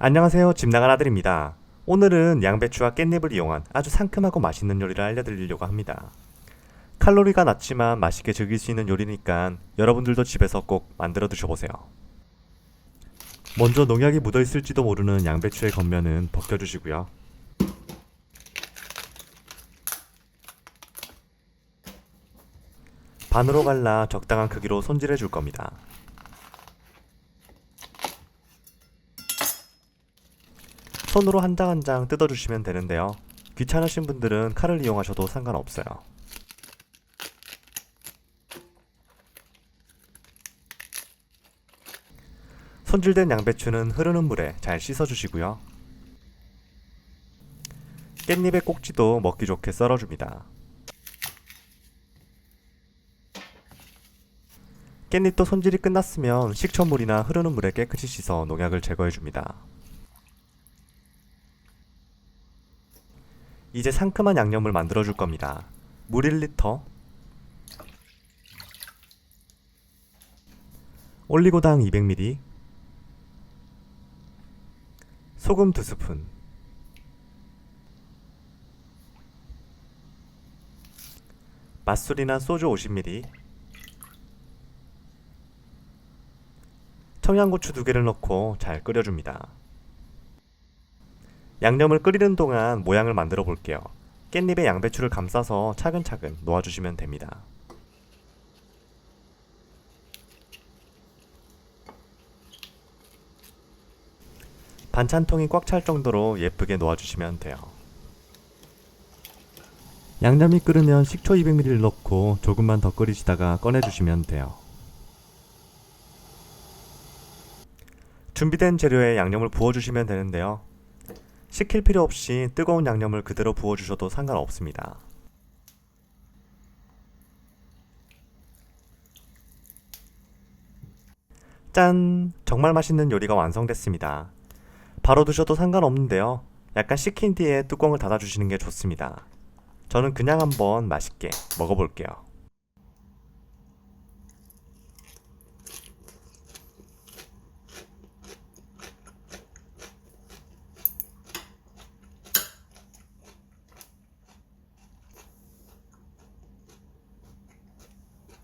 안녕하세요. 집 나간 아들입니다. 오늘은 양배추와 깻잎을 이용한 아주 상큼하고 맛있는 요리를 알려드리려고 합니다. 칼로리가 낮지만 맛있게 즐길 수 있는 요리니까 여러분들도 집에서 꼭 만들어 드셔보세요. 먼저 농약이 묻어 있을지도 모르는 양배추의 겉면은 벗겨주시고요. 반으로 갈라 적당한 크기로 손질해 줄 겁니다. 손으로 한 장 한 장 뜯어주시면 되는데요. 귀찮으신 분들은 칼을 이용하셔도 상관없어요. 손질된 양배추는 흐르는 물에 잘 씻어주시고요. 깻잎의 꼭지도 먹기 좋게 썰어줍니다. 깻잎도 손질이 끝났으면 식초물이나 흐르는 물에 깨끗이 씻어 농약을 제거해줍니다. 이제 상큼한 양념을 만들어 줄 겁니다. 물 1리터, 올리고당 200ml, 소금 2스푼, 맛술이나 소주 50ml, 청양고추 2개를 넣고 잘 끓여줍니다. 양념을 끓이는 동안 모양을 만들어 볼게요. 깻잎에 양배추를 감싸서 차근차근 놓아주시면 됩니다. 반찬통이 꽉 찰 정도로 예쁘게 놓아주시면 돼요. 양념이 끓으면 식초 200ml를 넣고 조금만 더 끓이시다가 꺼내주시면 돼요. 준비된 재료에 양념을 부어주시면 되는데요. 식힐 필요 없이 뜨거운 양념을 그대로 부어주셔도 상관없습니다. 짠! 정말 맛있는 요리가 완성됐습니다. 바로 드셔도 상관없는데요. 약간 식힌 뒤에 뚜껑을 닫아주시는 게 좋습니다. 저는 그냥 한번 맛있게 먹어볼게요.